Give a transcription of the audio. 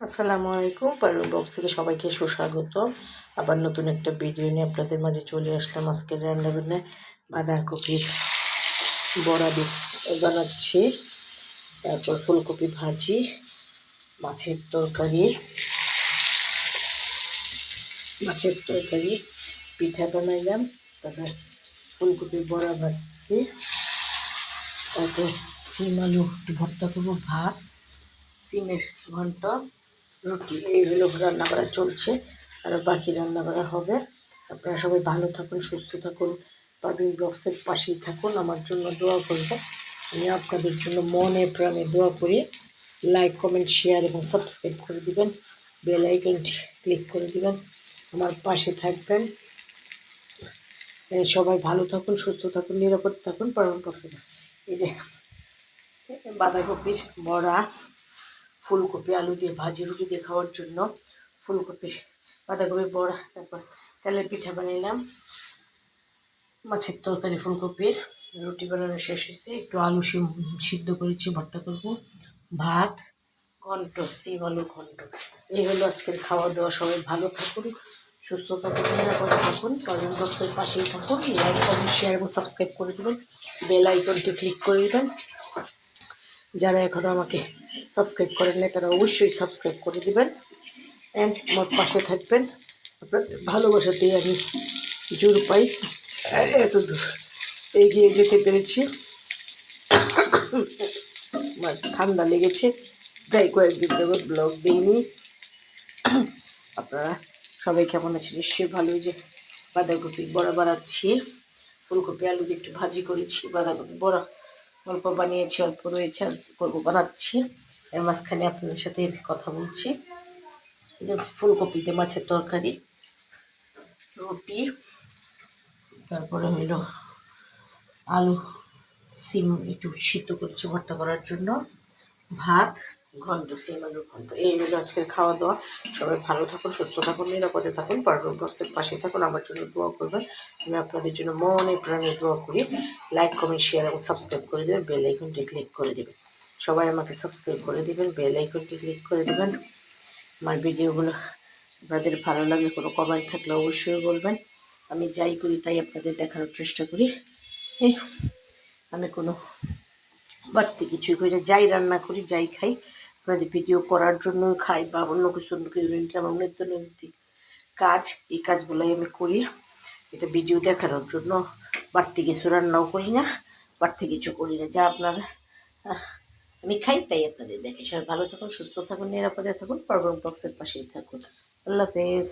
আসসালামু আলাইকুম, পারুল বক্স থেকে সবাইকে সুস্বাগত আবার নতুন একটা ভিডিও নিয়ে আপনাদের মাঝে চলে আসলাম। রান্না বান্না বাঁধাকপির বড়া বানাচ্ছি। তারপর ফুলকপি ভাজি, মাছের তরকারি মাছের তরকারি, পিঠা বানাইলাম। তারপর ফুলকপির বড়া ভাজছি তারপর সিম আলু ভর্তা করব, ভাত, সিমের ঘন্ট। রুটি এই হলো রান্না করা চলছে, আর বাকি রান্না করা হবে। আপনারা সবাই ভালো থাকুন, সুস্থ থাকুন পারভিন ব্লগসের পাশেই থাকুন। আমার জন্য দোয়া করবেন। আমি আপনাদের জন্য মনে প্রাণে দোয়া করি। লাইক কমেন্ট শেয়ার এবং সাবস্ক্রাইব করে দিবেন। বেল ক্লিক করে দিবেন। আমার পাশে থাকবেন। সবাই ভালো থাকুন, সুস্থ থাকুন, নিরাপদ থাকুন পারভিন ব্লগসে এই যে বাঁধাকপির বড়া। ফুলকপি, আলু দিয়ে ভাজি, রুটি দিয়ে খাওয়ার জন্য ফুলকপি, বাঁধাকপি, বড়া, তারপর তেলের পিঠা বানাইলাম। মাছের তরকারি ফুলকপির, রুটি বানানো শেষ হয়েছে। একটু আলু সিদ্ধ করেছি, ভর্তা করব। ভাত, ঘন্ট, সিম আলু, ঘন্ট। এই হলো আজকের খাওয়া দাওয়া সবাই ভালো থাকুন, সুস্থ থাকুন, নিরাপদে থাকুন। কজন বক্সের পাশেই থাকুন। লাইক কমেন্ট শেয়ার এবং সাবস্ক্রাইব করে দেবেন। বেল আইকনটি ক্লিক করে দেবেন। যারা এখনও আমাকে সাবস্ক্রাইব করেন না, তারা অবশ্যই সাবস্ক্রাইব করে দেবেন। অ্যান্ড আমার পাশে থাকবেন। আপনাদের ভালোবাসাতেই আমি জোর পাই। এত দূর। এগিয়ে যেতে পেরেছি। আমার ঠান্ডা লেগেছে। তাই কয়েকদিন ধরে ব্লগ দিইনি। আপনারা সবাই কেমন আছেন? নিশ্চয়ই ভালো। যে বাঁধাকপি বড়া বানাচ্ছি। ফুলকপি, আলু দিয়ে একটু ভাজি করেছি। বাঁধাকপি বড়া অল্প বানিয়েছি, অল্প রয়েছে আর করব, বানাচ্ছি। এর মাঝখানে আপনাদের সাথে কথা বলছি। ফুলকপিতে মাছের তরকারি, রুটি, তারপরে হইল আলু, সিম একটু সিদ্ধ করেছি ভর্তা করার জন্য। ভাত, ঘন্ট, সিম আলু, ঘন্ট। এই হলো আজকের খাওয়া দাওয়া সবাই ভালো থাকুন, সুস্থ থাকুন, নিরাপদে থাকুন পারবেন বস্তের পাশে থাকুন, আমার জন্য দোয়া করবেন। আমি আপনাদের জন্য মনে প্রাণে দোয়া করি। লাইক কমেন্ট শেয়ার এবং সাবস্ক্রাইব করে দেবেন বেল আইকনটি ক্লিক করে দেবেন। সবাই আমাকে সাবস্ক্রাইব করে দেবেন বেল আইকনটি ক্লিক করে দেবেন। আমার ভিডিওগুলো আপনাদের ভালো লাগলে কোনো কমেন্ট থাকলে অবশ্যই বলবেন। আমি যাই করি, তাই আপনাদের দেখানোর চেষ্টা করি। এই, আমি কোনো বাড়তি কিছুই করি যাই রান্না করি, যাই খাই, আপনাদের ভিডিও করার জন্য খাই বা অন্য কিছু অন্য কিছু আমার নিত্য নৈমিত্তিক কাজ, এই কাজগুলোই আমি করি। এটা ভিডিও দেখানোর জন্য বাড়তি কিছু রান্নাও করি না, বাড়তি কিছু করি না। যা আপনারা আমি খাই, তাই আপনাদের দেখে সবাই ভালো থাকুন, সুস্থ থাকুন, নিরাপদে থাকুন পরবর্তী বক্সের পাশেই থাকুন। আল্লাহ হাফেজ।